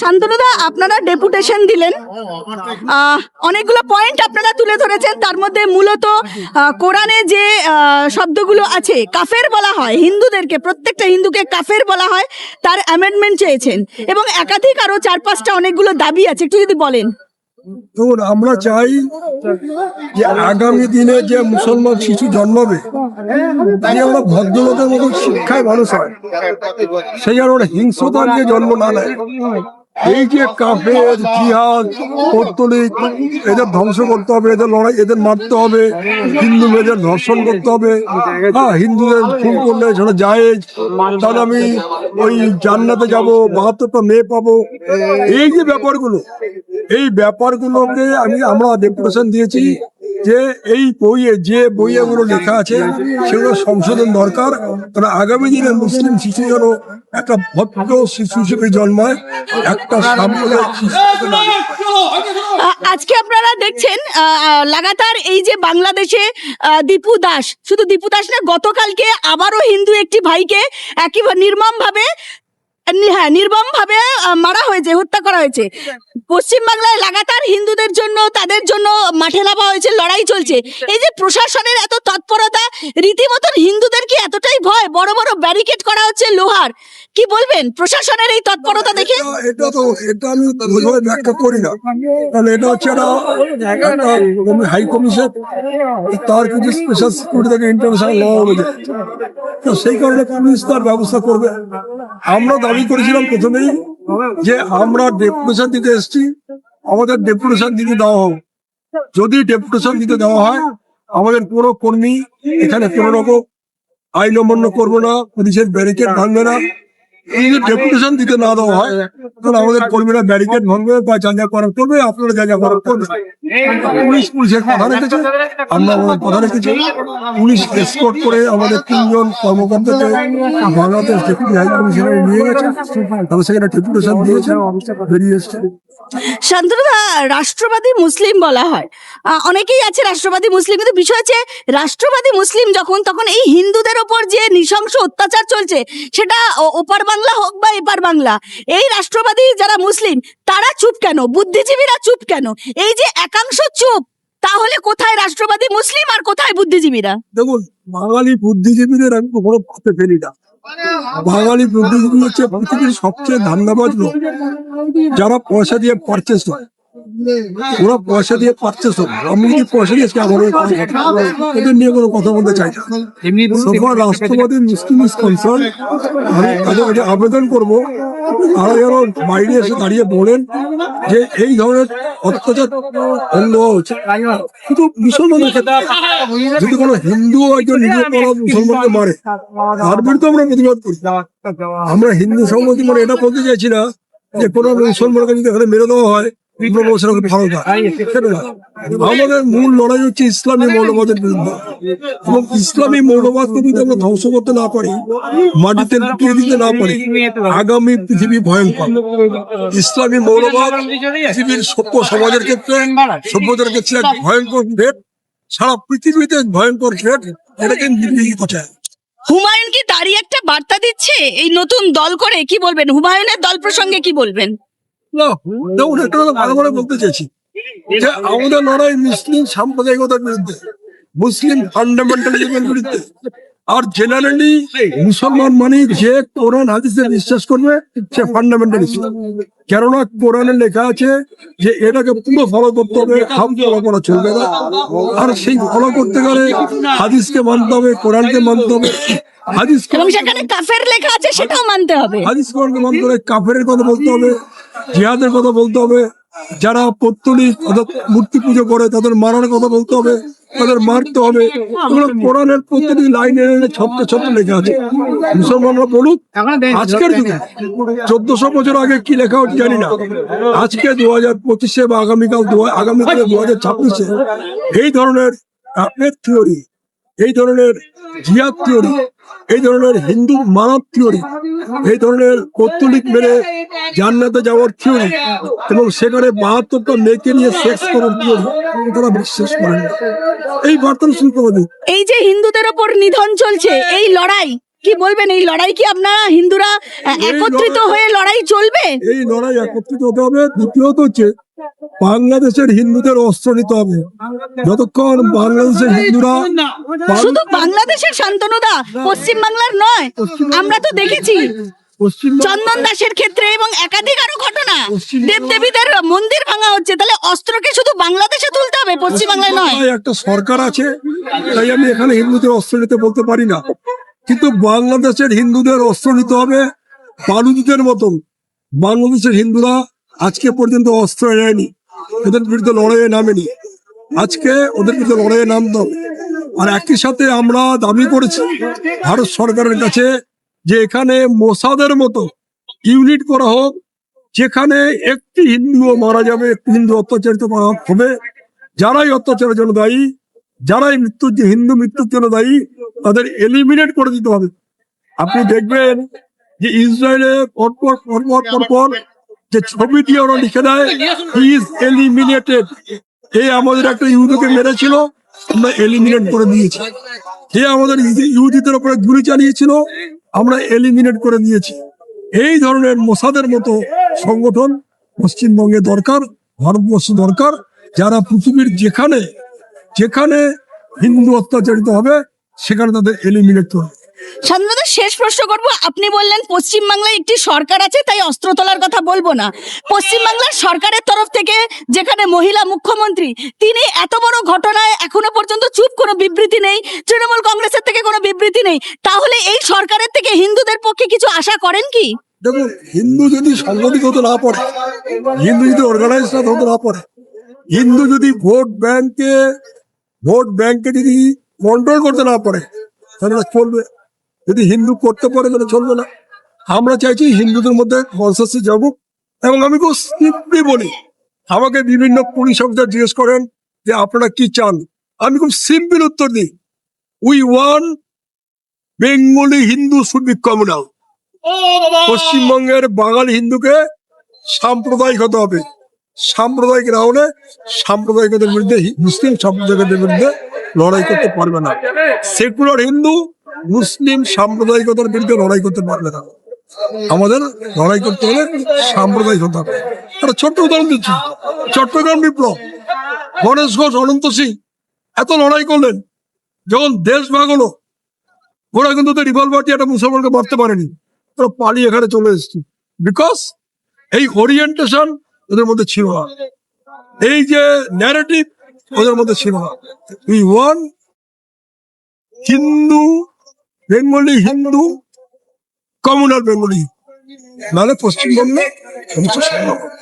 শান্তনুদা, আপনারা ডেপুটেশন দিলেন। অনেকগুলো পয়েন্ট আপনারা তুলে ধরেছেন। তার মধ্যে মূলত কোরআনে যে শব্দগুলো আছে, কাফের বলা হয়, হিন্দুদেরকে, প্রত্যেকটা হিন্দুকে কাফের বলা হয়, তার অ্যামেন্ডমেন্ট চেয়েছেন। এবং একাধিক আরও চার পাঁচটা অনেকগুলো দাবি আছে, একটু যদি বলেন। দেখুন, আমরা চাই যে আগামী দিনে যে মুসলমান শিশু জন্মাবে, তাই আমরা ভদ্রলোকের মতো শিক্ষায় মানুষ হয়। সেই আর ওরা হিংস্রতা নিয়ে জন্ম না নেয়। এই যে কাফের জিহাদ, পৌত্তলিক, এদের ধ্বংস করতে হবে, এদের লড়াই, এদের মারতে হবে, হিন্দু মেয়েদের ধর্ষণ করতে হবে। হ্যাঁ হিন্দুদের খুন করলে সেটা জায়েজ। তাহলে আমি ওই জান্নাতে যাব, বাহাত্তরটা মেয়ে পাবো। এই যে ব্যাপারগুলো, এই ব্যাপারগুলোকে আমি আমরা ডেপুটেশন দিয়েছি। যে এই বইয়ে, যে বইয়ে গুলো লেখা আছে, সেগুলো সংশোধন দরকার। কারণ আগামী দিনে মুসলিম শিশু যেন একটা ভদ্র শিশু হিসেবে জন্মায়, একটা আজকে আপনারা দেখছেন লাগাতার এই যে বাংলাদেশে দীপু দাস। শুধু দীপু দাস না, গতকালকে আবারও হিন্দু একটি ভাইকে একই নির্মম ভাবে হ্যাঁ নির্মম ভাবে মারা হয়েছে, হত্যা করা হয়েছে। পশ্চিম বাংলায় লাগাতার হিন্দুদের জন্য, তাদের জন্য মাঠে নামা হয়েছে, লড়াই চলছে। এই যে প্রশাসনের এত তৎপরতা, রীতিমতন হিন্দুদের কি এতটাই ভয়? বড় বড় ব্যারিকেড করা হচ্ছে লোহার। কি বলবেন? প্রশাসনের এই তৎপরতা দেখে? এটা- তো, এটা আমি ব্যাখ্যা করি না। এটা হচ্ছে হাই কমিশন তার কিছু স্পেশাল থেকে ইন্টারন্যাশনাল ল তো সেই কারণে কমিউনিস্ট তার ব্যবস্থা করবে। আমরা দাবি করেছিলাম প্রথমেই যে আমরা ডেপুটেশন দিতে এসছি, আমাদের ডেপুটেশন দিতে দেওয়া হোক। যদি ডেপুটেশন দিতে দেওয়া হয়, আমাদের কোনো কর্মী এখানে কোনো রকম আইন অমান্য করব না, পুলিশের ব্যারিকেড ভাঙবে না। এই যে ডেপুটেশন দিতে না দেওয়া হয় তখন আমাদের কর্মীরা ব্যারিকেড ভাঙবে বা যা যা করার করবে আপনারা যা যা করার করবে পুলিশ পুলিশের কথা রেখেছে আমরা আমাদের কথা রেখেছি। পুলিশ এসকোর্ট করে আমাদের তিনজন কর্মকর্তাকে বাংলাদেশ ডেপুটি হাই কমিশনারে নিয়ে গেছে। তারা সেখানে ডেপুটেশন দিয়েছে বেরিয়ে এসছে। শান্তনুদা রাষ্ট্রবাদী মুসলিম বলা হয়। অনেকেই আছে রাষ্ট্রবাদী মুসলিম, কিন্তু বিষয় হচ্ছে রাষ্ট্রবাদী মুসলিম যখন, তখন এই হিন্দুদের ওপর যে নৃশংস অত্যাচার চলছে, সেটা ওপার বাংলা হোক বা এপার বাংলা, এই রাষ্ট্রবাদী যারা মুসলিম, তারা চুপ কেন? বুদ্ধিজীবীরা চুপ কেন? এই যে একাংশ চুপ, তাহলে কোথায় রাষ্ট্রবাদী মুসলিম আর কোথায় বুদ্ধিজীবীরা? দেখুন, বাঙালি বুদ্ধিজীবীদের আমি কখনো ভাবতে ফেলি না। বাঙালি প্রকৃতি হচ্ছে পৃথিবীর সবচেয়ে ধান্দাবাজ লোক যারা পয়সা দিয়ে পারচেস হয় ওরা পয়সা দিয়ে পারচেস হবে আমি যদি পয়সা দিয়ে আজকে আমার নিয়ে কোনো কথা বলতে চাই না। সোফার রাষ্ট্রবাদী মুসলিম কনসার্ন আমি তাদের কাছে আবেদন করব। তারা যেন বাইরে এসে দাঁড়িয়ে বলেন যে এই ধরনের অত্যাচার বন্ধ হওয়া উচিত। কিন্তু মুসলমানের ক্ষেত্রে যদি কোনো হিন্দু একজন নিজের মুসলমানকে মারে তার বিরুদ্ধে আমরা প্রতিবাদ করি। আমরা হিন্দু সংগতি মানে এটা বলতে চাইছি না যে কোনো মুসলমানকে যদি এখানে মেরে দেওয়া হয় আমাদের মূল লড়াই হচ্ছে ইসলামী মৌলবাদের বিরুদ্ধে। এবং ইসলামী মৌলবাদকে যদি আমরা ধ্বংস করতে না পারি মাটিতে লুকিয়ে দিতে না পারি আগামী পৃথিবী ভয়ঙ্কর। ইসলামী মৌলবাদ পৃথিবীর সভ্য সমাজের ক্ষেত্রে সভ্যতার ক্ষেত্রে এক ভয়ঙ্কর থ্রেট সারা পৃথিবীতে ভয়ঙ্কর থ্রেট এটাকে কোথায় হুমায়ুন কি তারই একটা বার্তা দিচ্ছে? এই নতুন দল করে কি বলবেন? হুমায়ুনের দল প্রসঙ্গে কি বলবেন? না দেখুন একটা কথা ভালো করে বলতে চাইছি। যে আমাদের লড়াই মুসলিম সাম্প্রদায়িকতার বিরুদ্ধে মুসলিম ফান্ডামেন্টালিজমের বিরুদ্ধে। আর জেনারেলি মুসলমান মানে যে কোরআন হাদিসে বিশ্বাস করবে সে ফান্ডামেন্টালিস্ট কেননা কোরআনে লেখা আছে যে এটাকে পুরো ফলো করতে হবে হাম ফলো করা চলবে না। আর সেই ফলো করতে গেলে হাদিসকে মানতে হবে কোরআনকে মানতে হবে। হাদিস সেখানে কাফের লেখা আছে সেটাও মানতে হবে। হাদিস কোরআনকে মানতে হবে কাফের কথা বলতে হবে। জিহাদের কথা বলতে হবে। যারা পত্তলিক মূর্তি পুজো করে, তাদের মারার কথা বলতে হবে, তাদের মারতে হবে। কোরআনের প্রতিটি লাইনে ছোট্ট ছোট্ট লেখা আছে। মুসলমানরা বলুক, আজকের যুগে চোদ্দশো বছর আগে কি লেখা হচ্ছে জানি না। আজকে দু হাজার পঁচিশে বা আগামীকাল আগামীকালে দু হাজার ছাব্বিশে এই ধরনের থিওরি, এই ধরনের জিয়াদ থিওরি, এই ধরনের হিন্দু মানব থিওরি, এই ধরনের কত্তলিক মেরে জান্নাতে যাওয়ার থিওরি এবং সেখানে বাহাত্তরটা মেয়েকে নিয়ে শেষ করার থিওরি তারা বিশ্বাস করেন। এই বার্তা শুনতে এই যে হিন্দুদের ওপর নিধন চলছে, এই লড়াই কি বলবেন? এই লড়াই কি আপনারা হিন্দুরা একত্রিত হয়ে লড়াই চলবে? এই লড়াই একত্রিত হতে হবে দ্বিতীয়ত হচ্ছে বাংলাদেশের হিন্দুদের অস্ত্র নিতে হবে। যতক্ষণ বাংলাদেশের হিন্দুরা শুধু বাংলাদেশের শান্তনুদা পশ্চিম বাংলার নয় আমরা তো দেখেছি। চন্দন দাসের ক্ষেত্রে এবং একাধিক আরও ঘটনা। দেবদেবীদের মন্দির ভাঙা হচ্ছে তাহলে অস্ত্রকে শুধু বাংলাদেশে তুলতে হবে পশ্চিম বাংলায় নয়। একটা সরকার আছে তাই আমি এখানে হিন্দুদের অস্ত্র নিতে বলতে পারি না। কিন্তু বাংলাদেশের হিন্দুদের অস্ত্র নিতে হবে বালুদিদের মতন। বাংলাদেশের হিন্দুরা আজকে পর্যন্ত অস্ত্র নেয়নি ওদের বিরুদ্ধে লড়াইয়ে নামেনি। আজকে ওদের বিরুদ্ধে লড়াইয়ে নামতে হবে। আর একই সাথে আমরা দাবি করেছি, ভারত সরকারের কাছে যে এখানে মোসাদের মতো ইউনিট করা হোক, যেখানে একটি হিন্দুও মারা যাবে, একটি হিন্দু অত্যাচারিত করা হবে, যারাই অত্যাচারের জন্য দায়ী যারাই মৃত্যুর যে হিন্দু মৃত্যুর জন্য দায়ী, তাদের এলিমিনেট করে দিতে হবে। আপনি দেখবেন যে ইসরায়েলে পরপর পরপর পরপর যে ছবি দিয়ে ওরা লিখে দেয় ইজ এলিমিনেটেড এই আমাদের একটা ইহুদিকে মেরেছিল, আমরা এলিমিনেট করে দিয়েছি। যে আমাদের ইহুদি- ইহুদিদের উপরে গুলি চালিয়েছিল, আমরা এলিমিনেট করে দিয়েছি। এই ধরনের মোসাদের মতো সংগঠন পশ্চিমবঙ্গে দরকার, ভারতবর্ষ দরকার, যারা পৃথিবীর যেখানে যেখানে হিন্দু অত্যাচারিত হবে সেখানে তাদের এলিমিনেট করবে। শান্তনুদা শেষ প্রশ্ন করব আপনি বললেন পশ্চিম বাংলায় একটি সরকার আছে তাই অস্ত্র তোলার কথা বলব না। পশ্চিম বাংলার সরকারের তরফ থেকে যেখানে মহিলা মুখ্যমন্ত্রী তিনি এত বড় ঘটনায় এখনও পর্যন্ত চুপ কোনো বিবৃতি নেই তৃণমূল কংগ্রেসের থেকে কোনো বিবৃতি নেই। তাহলে এই সরকারের থেকে হিন্দুদের পক্ষে কিছু আশা করেন কি? দেখুন হিন্দু যদি সংগঠিত হতে না পারে হিন্দু যদি অর্গানাইজ হতে না পারে হিন্দু যদি ভোট ব্যাংকে ভোট ব্যাংকে যদি কন্ট্রোল করতে না পারে তাহলে চলবে। যদি হিন্দু করতে পারে তাহলে চলবে না। আমরা চাইছি হিন্দুদের মধ্যে কনসাসে যাব এবং আমি খুব সিম্পলি বলি আমাকে বিভিন্ন পুলিশ অফিসার জিজ্ঞেস করেন যে আপনারা কি চান? আমি খুব সিম্পল উত্তর দিই। We want Bengali Hindu should be communal পশ্চিমবঙ্গের বাঙালি হিন্দুকে সাম্প্রদায়িক হতে হবে। সাম্প্রদায়িক না হলে সাম্প্রদায়িকতার বিরুদ্ধে, মুসলিম সাম্প্রদায়িকতার বিরুদ্ধে লড়াই করতে পারবে না। সেকুলার হিন্দু, মুসলিম সাম্প্রদায়িকতার বিরুদ্ধে লড়াই করতে পারবে না। আমাদের লড়াই করতে হলে সাম্প্রদায়িক একটা ছোট্ট উদাহরণ দিচ্ছি। চট্টগ্রাম বিপ্লব। গণেশ ঘোষ, অনন্ত সিং এত লড়াই করলেন, যখন দেশ ভাগ হলো, ওরা কিন্তু রিভলভার দিয়ে একটা মুসলমানকে মারতে পারেনি। ওরা পালিয়ে এখানে চলে এসেছে। বিকজ এই ওরিয়েন্টেশন ওদের মধ্যে ছিল না। এই যে ন্যারেটিভ ওদের মধ্যে ছিল না। We want Hindu Bengali Hindu communal Bengali নাহলে পশ্চিমবঙ্গে হবে।